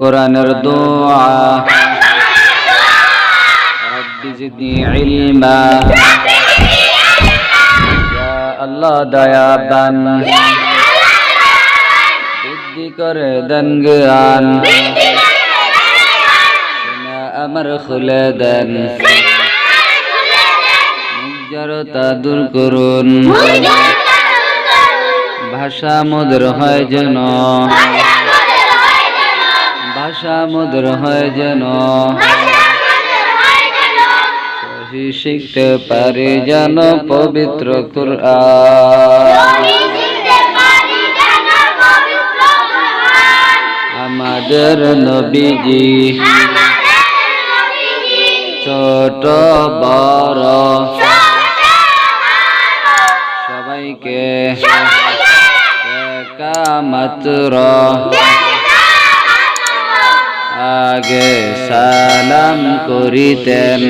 কোরআনের দোয়া। রব্বি জিদনি ইলমা। ইয়া আল্লাহ দয়াবান। বৃদ্ধি করে দেন জ্ঞান আমার খুলে দেন। নির্জরতা দূর করুন। ভাষা মধুর হয় যেন। ভাষা মধুর হয় যেন। সহি শিখতে পারি যেন পবিত্র আমাদের নবীজি। ছোট বড়। সবাইকে একা মাত্র আগে সালাম করিতেন।